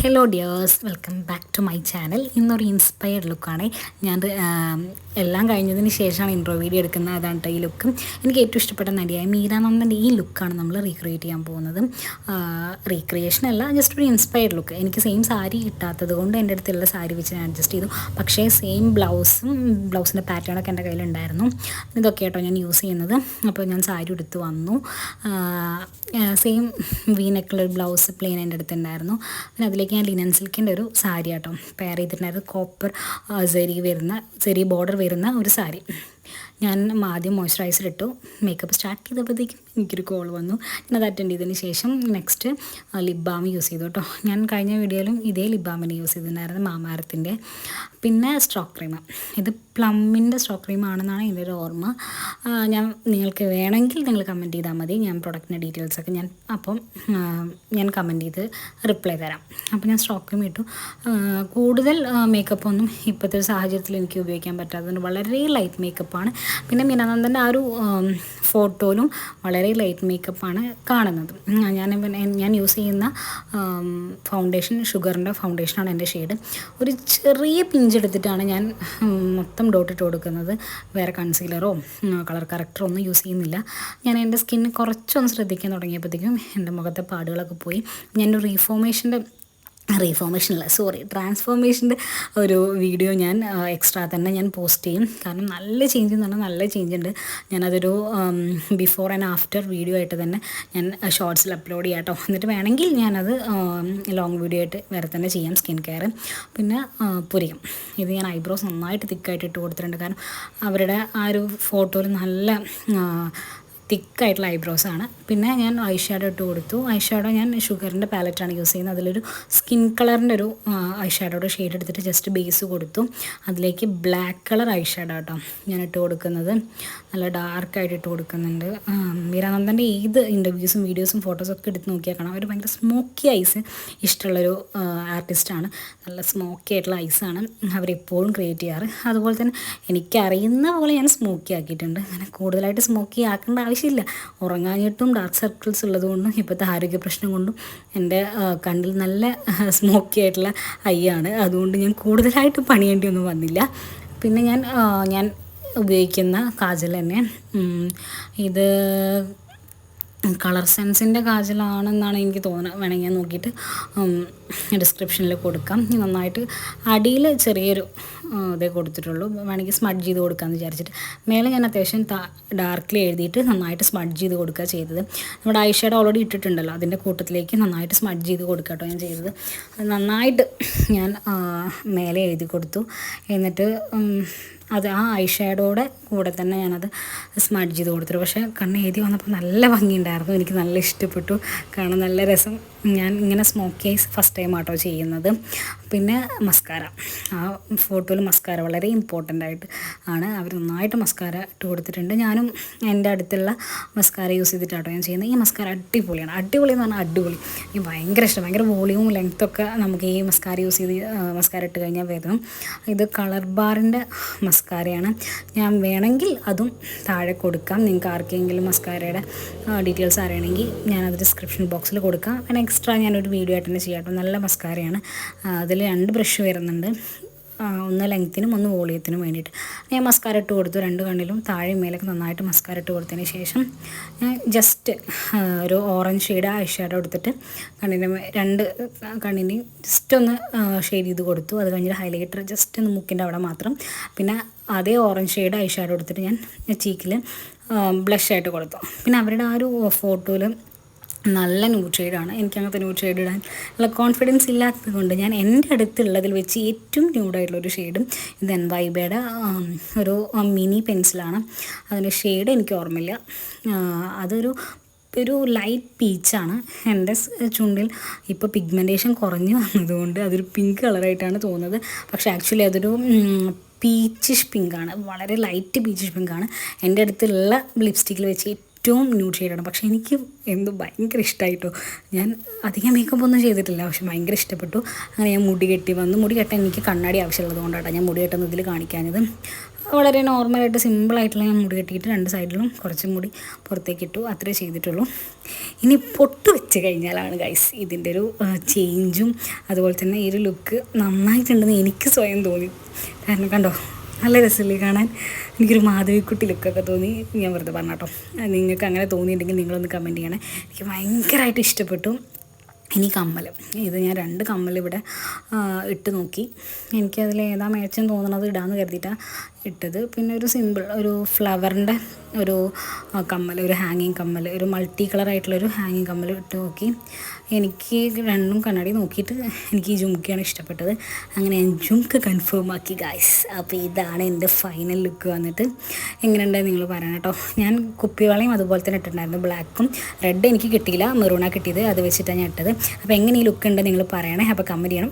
Hello dears welcome back to my channel ഇന്നൊരു inspired ലുക്കാണ് ഞാൻ എല്ലാം കഴിഞ്ഞതിന് ശേഷമാണ് ഇൻട്രോ വീഡിയോ എടുക്കുന്നത്. അതാണ് കേട്ടോ ഈ ലുക്ക് എനിക്ക് ഏറ്റവും ഇഷ്ടപ്പെട്ട നടിയായ മീരാനന്ദന്റെ ഈ ലുക്കാണ് നമ്മൾ റീക്രിയേറ്റ് ചെയ്യാൻ പോകുന്നത്. റീക്രിയേഷൻ അല്ല ജസ്റ്റ് ഒരു ഇൻസ്പയർഡ് ലുക്ക് എനിക്ക് സെയിം സാരി കിട്ടാത്തത് കൊണ്ട് എന്റെ അടുത്തുള്ള സാരി വെച്ച് ഞാൻ അഡ്ജസ്റ്റ് ചെയ്തു. പക്ഷേ സെയിം ബ്ലൗസും ബ്ലൗസിന്റെ പാറ്റേണൊക്കെ എന്റെ കയ്യിലുണ്ടായിരുന്നു. ഇതൊക്കെ കേട്ടോ ഞാൻ യൂസ് ചെയ്യുന്നത്. അപ്പോൾ ഞാൻ സാരി എടുത്ത് വന്നു. സെയിം ഒരു ബ്ലൗസ് പ്ലെയിൻ എന്റെ അടുത്തുണ്ടായിരുന്നു. പിന്നെ അതിലേക്ക് ഞാൻ ലിനൻ സിൽക്കിന്റെ ഒരു സാരി കേട്ടോ പെയർ ചെയ്തിട്ടുണ്ടായിരുന്നു. കോപ്പർ സെരി വരുന്ന സെരി ബോർഡർ വരുന്ന ഒരു സാരി. ഞാൻ ആദ്യം മോയ്സ്ചറൈസർ ഇട്ടു മേക്കപ്പ് സ്റ്റാർട്ട് ചെയ്തപ്പോഴത്തേക്കും എനിക്കൊരു കോൾ വന്നു. ഞാൻ അത് അറ്റൻഡ് ചെയ്തതിന് ശേഷം നെക്സ്റ്റ് ലിപ് ബാം യൂസ് ചെയ്തു കേട്ടോ. ഞാൻ കഴിഞ്ഞ വീഡിയോയിലും ഇതേ ലിപ് ബാമിന് യൂസ് ചെയ്തിട്ടുണ്ടായിരുന്നു മാമാരത്തിന്റെ. പിന്നെ സ്ട്രോക്ക് ക്രീം ഇത് പ്ലമ്മിന്റെ സ്ട്രോക്ക് ക്രീം ആണെന്നാണ് എന്റെ ഒരു ഓർമ്മ. ഞാൻ നിങ്ങൾക്ക് വേണമെങ്കിൽ നിങ്ങൾ കമന്റ് ചെയ്താൽ മതി. ഞാൻ പ്രൊഡക്റ്റിന്റെ ഡീറ്റെയിൽസൊക്കെ ഞാൻ അപ്പം ഞാൻ കമന്റ് ചെയ്ത് റിപ്ലൈ തരാം. അപ്പോൾ ഞാൻ സ്ട്രോക്ക് ക്രീം ഇട്ടു. കൂടുതൽ മേക്കപ്പ് ഒന്നും ഇപ്പോഴത്തെ ഒരു സാഹചര്യത്തിൽ എനിക്ക് ഉപയോഗിക്കാൻ പറ്റാത്തതുകൊണ്ട് വളരെ ലൈറ്റ് മേക്കപ്പാണ് പിന്നെ മീനാനന്ദന്റെ ആ ഒരു ഫോട്ടോയിലും വളരെ ലൈറ്റ് മേക്കപ്പാണ് കാണുന്നത്. ഞാൻ ഞാൻ യൂസ് ചെയ്യുന്ന ഫൗണ്ടേഷൻ ഷുഗറിന്റെ ഫൗണ്ടേഷനാണ് എന്റെ ഷെയ്ഡ്. ഒരു ചെറിയ പിഞ്ചെടുത്തിട്ടാണ് ഞാൻ മൊത്തം ഡോട്ട് ഇട്ട് കൊടുക്കുന്നത്. വേറെ കൺസീലറോ കളർ കറക്റ്ററോ ഒന്നും യൂസ് ചെയ്യുന്നില്ല. ഞാൻ എന്റെ സ്കിന്ന് കുറച്ചൊന്ന് ശ്രദ്ധിക്കാൻ തുടങ്ങിയപ്പോഴത്തേക്കും എന്റെ മുഖത്തെ പാടുകളൊക്കെ പോയി. ഞാൻ റീഫോർമേഷന്റെ റീഫോർമേഷൻ അല്ല സോറി ട്രാൻസ്ഫോർമേഷന്റെ ഒരു വീഡിയോ ഞാൻ എക്സ്ട്രാ തന്നെ ഞാൻ പോസ്റ്റ് ചെയ്യും. കാരണം നല്ല ചേഞ്ച് എന്ന് പറഞ്ഞാൽ നല്ല ചേഞ്ച് ഉണ്ട് ഞാനതൊരു ബിഫോർ ആൻഡ് ആഫ്റ്റർ വീഡിയോ ആയിട്ട് തന്നെ ഞാൻ ഷോർട്സിൽ അപ്ലോഡ് ചെയ്യാം കേട്ടോ എന്നിട്ട് വേണമെങ്കിൽ ഞാനത് ലോങ് വീഡിയോ ആയിട്ട് വേറെ തന്നെ ചെയ്യാം സ്കിൻ കെയർ പിന്നെ പുരികം ഇത് ഞാൻ ഐബ്രോസ് നന്നായിട്ട് തിക്കായിട്ട് ഇട്ട് കൊടുത്തിട്ടുണ്ട്. കാരണം അവരുടെ ആ ഒരു ഫോട്ടോയിൽ നല്ല തിക്കായിട്ടുള്ള ഐബ്രോസ് ആണ്. പിന്നെ ഞാൻ ഐ ഷാഡോ ഇട്ട് കൊടുത്തു. ഐ ഷാഡോ ഞാൻ ഷുഗറിന്റെ പാലറ്റാണ് യൂസ് ചെയ്യുന്നത്. അതിലൊരു സ്കിൻ കളറിന്റെ ഒരു ഐ ഷാഡോയുടെ ഷെയ്ഡ് എടുത്തിട്ട് ജസ്റ്റ് ബേസ് കൊടുത്തു. അതിലേക്ക് ബ്ലാക്ക് കളർ ഐ ഷാഡോ കേട്ടോ ഞാൻ ഇട്ട് കൊടുക്കുന്നത്. നല്ല ഡാർക്കായിട്ട് ഇട്ട് കൊടുക്കുന്നുണ്ട്. മീരാനന്ദന്റെ ഏത് ഇന്റർവ്യൂസും വീഡിയോസും ഫോട്ടോസൊക്കെ എടുത്ത് നോക്കിയാൽ കാണാം അവർ ഭയങ്കര സ്മോക്കി ഐസ് ഇഷ്ടമുള്ളൊരു ആർട്ടിസ്റ്റാണ് നല്ല സ്മോക്കി ആയിട്ടുള്ള ഐസാണ് അവരെപ്പോഴും ക്രിയേറ്റ് ചെയ്യാറ്. അതുപോലെ തന്നെ എനിക്കറിയുന്ന പോലെ ഞാൻ സ്മോക്കി ആക്കിയിട്ടുണ്ട്. അങ്ങനെ കൂടുതലായിട്ട് സ്മോക്കി ആക്കേണ്ട ആവശ്യമില്ല. ഉറങ്ങാഞ്ഞിട്ടും ഡാർക്ക് സർക്കിൾസ് ഉള്ളതുകൊണ്ടും ഇപ്പോഴത്തെ ആരോഗ്യ പ്രശ്നം കൊണ്ടും എന്റെ കണ്ണിൽ നല്ല സ്മോക്കി ആയിട്ടുള്ള ഐ ആണ് അതുകൊണ്ട് ഞാൻ കൂടുതലായിട്ട് പണിയേണ്ടി ഒന്നും വന്നില്ല. പിന്നെ ഞാൻ ഞാൻ ഉപയോഗിക്കുന്ന കാജൽ തന്നെ ഇത് കളർ സെൻസിന്റെ കാജലാണെന്നാണ് എനിക്ക് തോന്നുന്നത് വേണമെങ്കിൽ ഞാൻ നോക്കിയിട്ട് ഡിസ്ക്രിപ്ഷനിൽ കൊടുക്കാം. നന്നായിട്ട് അടിയിൽ ചെറിയൊരു ഇതേ കൊടുത്തിട്ടുള്ളൂ. വേണമെങ്കിൽ സ്മഡ്ജ് ചെയ്ത് കൊടുക്കാമെന്ന് വിചാരിച്ചിട്ട്. മേലെ ഞാൻ അത്യാവശ്യം ഡാർക്കിൽ എഴുതിയിട്ട് നന്നായിട്ട് സ്മഡ്ജ് ചെയ്ത് കൊടുക്കുക ചെയ്തത്. നമ്മുടെ ഐഷേഡ് ഓൾറെഡി ഇട്ടിട്ടുണ്ടല്ലോ. അതിന്റെ കൂട്ടത്തിലേക്ക് നന്നായിട്ട് സ്മഡ്ജ് ചെയ്ത് കൊടുക്കുക കേട്ടോ ഞാൻ ചെയ്തത്. നന്നായിട്ട് ഞാൻ മേലെ എഴുതി കൊടുത്തു. എന്നിട്ട് അത് ആ ഐ കൂടെ തന്നെ ഞാനത് സ്മഡ്ജ് ചെയ്ത് കൊടുത്തു പക്ഷേ കണ്ണ് എഴുതി വന്നപ്പോൾ നല്ല ഭംഗിയുണ്ടായിരുന്നു. എനിക്ക് നല്ല ഇഷ്ടപ്പെട്ടു. കാരണം നല്ല രസം. ഞാൻ ഇങ്ങനെ സ്മോക്ക് ഐസ് ഫസ്റ്റ് ടൈം ആട്ടോ ചെയ്യുന്നത്. പിന്നെ മസ്കാര ആ ഫോട്ടോയിൽ മസ്കാര വളരെ ഇമ്പോർട്ടന്റ് ആയിട്ട് ആണ്. അവർ നന്നായിട്ട് മസ്കാര ഇട്ട് കൊടുത്തിട്ടുണ്ട്. ഞാനും എന്റെ അടുത്തുള്ള മസ്കാര യൂസ് ചെയ്തിട്ടാട്ടോ ഞാൻ ചെയ്യുന്നത്. ഈ മസ്കാര അടിപൊളിയാണ്. അടിപൊളി എന്ന് പറഞ്ഞാൽ അടിപൊളി. എനിക്ക് ഭയങ്കര ഇഷ്ടം. ഭയങ്കര വോളിയവും ലെങ്ത്തൊക്കെ നമുക്ക് ഈ മസ്കാര യൂസ് ചെയ്ത് മസ്കാര ഇട്ട് കഴിഞ്ഞാൽ വരും. ഇത് കളർ ബാറിന്റെ മസ്കാരയാണ് ഞാൻ വേണമെങ്കിൽ അതും താഴെ കൊടുക്കാം. നിങ്ങൾക്ക് ആർക്കെങ്കിലും മസ്കാരയുടെ ഡീറ്റെയിൽസ് അറിയണമെങ്കിൽ ഞാനത് ഡിസ്ക്രിപ്ഷൻ ബോക്സിൽ കൊടുക്കാം. എക്സ്ട്രാ ഞാനൊരു വീഡിയോ ആയിട്ട് തന്നെ ചെയ്യാം കേട്ടോ. നല്ല മസ്കാരയാണ്. അതിൽ രണ്ട് ബ്രഷ് വരുന്നുണ്ട്. ഒന്ന് ലെങ്ത്തിനും ഒന്ന് വോളിയത്തിനും വേണ്ടിയിട്ട്. ഞാൻ മസ്കാര ഇട്ട് കൊടുത്തു. രണ്ട് കണ്ണിലും താഴെ മേലൊക്കെ നന്നായിട്ട് മസ്കാര ഇട്ട് കൊടുത്തതിന് ശേഷം ഞാൻ ജസ്റ്റ് ഒരു ഓറഞ്ച് ഷെയ്ഡ് ഐ ഷാഡോ എടുത്തിട്ട് കണ്ണിന്റെ രണ്ട് കണ്ണിന്റെയും ജസ്റ്റ് ഒന്ന് ഷെയ്ഡ് ചെയ്ത് കൊടുത്തു. അത് കഴിഞ്ഞിട്ട് ഹൈലൈറ്റർ ജസ്റ്റ് ഒന്ന് മുക്കിന്റെ അവിടെ മാത്രം. പിന്നെ അതേ ഓറഞ്ച് ഷെയ്ഡ് ഐ ഷാഡോ എടുത്തിട്ട് ഞാൻ ചീക്കിൽ ബ്ലഷായിട്ട് കൊടുത്തു. പിന്നെ അവരുടെ ആ ഒരു ഫോട്ടോയിൽ നല്ല ന്യൂഡ് ഷെയ്ഡാണ് എനിക്ക് അങ്ങനത്തെ ന്യൂഡ് ഷെയ്ഡ് ഇടാൻ ഉള്ള കോൺഫിഡൻസ് ഇല്ലാത്തത് കൊണ്ട് ഞാൻ എന്റെ അടുത്തുള്ളതിൽ വെച്ച് ഏറ്റവും ന്യൂഡായിട്ടുള്ളൊരു ഷെയ്ഡും ഇത് എൻ വൈബയുടെ ഒരു മിനി പെൻസിലാണ് അതിന്റെ ഷെയ്ഡ് എനിക്ക് ഓർമ്മയില്ല. അതൊരു ഒരു ലൈറ്റ് പീച്ചാണ് എന്റെ ചുണ്ടിൽ ഇപ്പോൾ പിഗ്മെന്റേഷൻ കുറഞ്ഞു വന്നതുകൊണ്ട് അതൊരു പിങ്ക് കളറായിട്ടാണ് തോന്നുന്നത്. പക്ഷേ ആക്ച്വലി അതൊരു പീച്ചിഷ് പിങ്കാണ് വളരെ ലൈറ്റ് പീച്ചിഷ് പിങ്കാണ് എന്റെ അടുത്തുള്ള ലിപ്സ്റ്റിക്കിൽ വെച്ച് ഏറ്റവും ന്യൂഡ് ഷെയ്ഡാണ് പക്ഷേ എനിക്ക് എന്തോ ഭയങ്കര ഇഷ്ടമായിട്ടോ ഞാൻ അധികം മേക്കപ്പ് ഒന്നും ചെയ്തിട്ടില്ല. പക്ഷെ ഭയങ്കര ഇഷ്ടപ്പെട്ടു. അങ്ങനെ ഞാൻ മുടി കെട്ടി വന്നു. മുടി കെട്ടാൻ എനിക്ക് കണ്ണാടി ആവശ്യമുള്ളത് കൊണ്ടാണ് ഞാൻ മുടി കെട്ടുന്നത് ഇതിൽ കാണിക്കാനത് വളരെ നോർമലായിട്ട് സിമ്പിളായിട്ടുള്ള ഞാൻ മുടി കെട്ടിയിട്ട് രണ്ട് സൈഡിലും കുറച്ചും കൂടി പുറത്തേക്ക് ഇട്ടു. അത്രേ ചെയ്തിട്ടുള്ളൂ. ഇനി പൊട്ട് വെച്ച് കഴിഞ്ഞാലാണ് ഗൈസ് ഇതിന്റെ ഒരു ചേഞ്ചും അതുപോലെ തന്നെ ഈ ഒരു ലുക്ക് നന്നായിട്ടുണ്ടെന്ന് എനിക്ക് സ്വയം തോന്നി. കാരണം കണ്ടോ നല്ല രസമല്ലേ കാണാൻ? എനിക്കൊരു മാധവിക്കുട്ടി ലുക്കൊക്കെ തോന്നി. ഞാൻ വെറുതെ പറഞ്ഞാട്ടോ നിങ്ങൾക്ക് അങ്ങനെ തോന്നിയിട്ടുണ്ടെങ്കിൽ നിങ്ങളൊന്ന് കമന്റ് ചെയ്യണേ. എനിക്ക് ഭയങ്കരമായിട്ട് ഇഷ്ടപ്പെട്ടു. ഇനി കമ്മൽ. ഇത് ഞാൻ രണ്ട് കമ്മൽ ഇവിടെ ഇട്ട് നോക്കി. എനിക്കതിൽ ഏതാ മേച്ചം തോന്നണത് ഇടാമെന്ന് കരുതിയിട്ടാണ് ഇട്ടത്. പിന്നെ ഒരു സിമ്പിൾ ഒരു ഫ്ലവറിന്റെ ഒരു കമ്മൽ ഒരു ഹാങ്ങിങ് കമ്മൽ ഒരു മൾട്ടി കളർ ഒരു ഹാങ്ങിങ് കമ്മൽ ഇട്ട് നോക്കി. എനിക്ക് രണ്ടും കണ്ണാടി നോക്കിയിട്ട് എനിക്ക് ഈ ജുംക്കയാണ് ഇഷ്ടപ്പെട്ടത്. അങ്ങനെ ഞാൻ ജുംക്ക് കൺഫേം ആക്കി ഗായ്സ് അപ്പോൾ ഇതാണ് എന്റെ ഫൈനൽ ലുക്ക് വന്നിട്ട്. എങ്ങനെയുണ്ടെന്ന് നിങ്ങൾ പറയണം കേട്ടോ. ഞാൻ കുപ്പിവളയും അതുപോലെ തന്നെ ഇട്ടിട്ടുണ്ടായിരുന്നു. ബ്ലാക്കും റെഡ് എനിക്ക് കിട്ടിയില്ല. മെറൂണാണ് കിട്ടിയത്. അത് വെച്ചിട്ടാണ് ഞാൻ ഇട്ടത്. അപ്പോൾ എങ്ങനെ ഈ ലുക്ക് ഉണ്ട് നിങ്ങൾ പറയണേ. അപ്പോൾ കമന്റ് ചെയ്യണം.